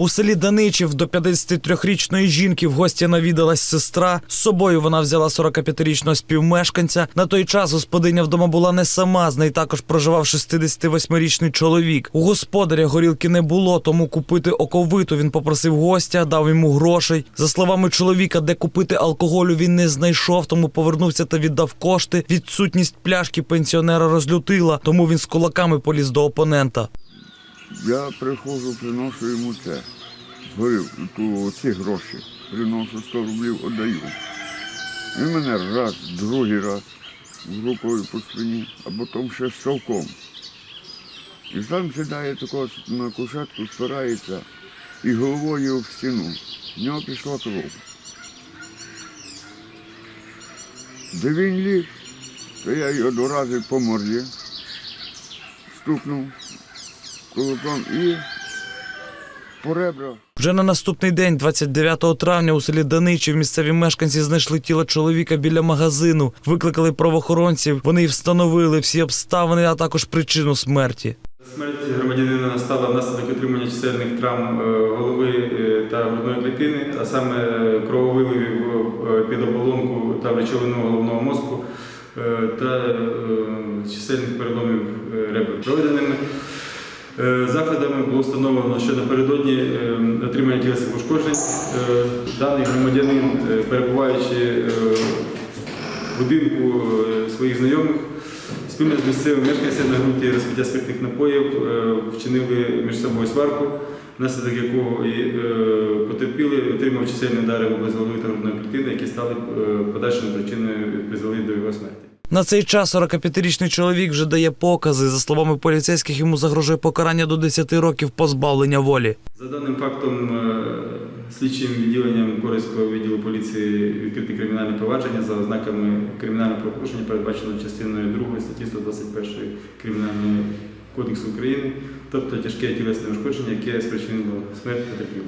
У селі Даничів до 53-річної жінки в гості навідалась сестра. З собою вона взяла 45-річного співмешканця. На той час господиня вдома була не сама. З нею також проживав 68-річний чоловік. У господаря горілки не було, тому купити оковиту він попросив гостя, дав йому грошей. За словами чоловіка, де купити алкоголю він не знайшов, тому повернувся та віддав кошти. Відсутність пляшки пенсіонера розлютила, тому він з кулаками поліз до опонента. Я приходжу, приношу йому це. Горілку, ці гроші. Приношу 100 рублів, віддаю. Він мене раз, другий раз з рукою по спині, а потім ще з совком. І сам сідає тако на кушетку, спирається і головою в стіну. В нього пішла кров. Де він ліг, то я його до рази по морді стукнув кулаком і по ребрах. Вже на наступний день, 29 травня, у селі Даничів місцеві мешканці знайшли тіло чоловіка біля магазину, викликали правоохоронців. Вони й встановили всі обставини, а також причину смерті. Смерть громадянина настала внаслідок отримання чисельних травм е, голови е, та грудної клітини, а саме е, крововиливів під оболонку та речовину головного мозку та чисельних переломів ребер. Проведеними заходами було встановлено, що напередодні е, отримання тілесних ушкоджень е, даний громадянин, е, перебуваючи е, в будинку е, своїх знайомих, спільно з місцевими мешканцями на ґрунті розпиття спиртних напоїв е, вчинили між собою сварку, внаслідок якого е, потерпіли, отримав чисельні удари в область голови та грудної клітини, які стали е, подальшою причиною призвели до його смерті. На цей час 45-річний чоловік вже дає покази. За словами поліцейських, йому загрожує покарання до 10 років позбавлення волі. За даним фактом, е, слідчим відділенням Корейського відділу поліції відкриті кримінальне провадження за ознаками кримінального правопорушення, передбаченого частиною 2 статті 121 Кримінального кодексу України, тобто тяжке тілесне ушкодження, яке спричинило смерть потерпілого.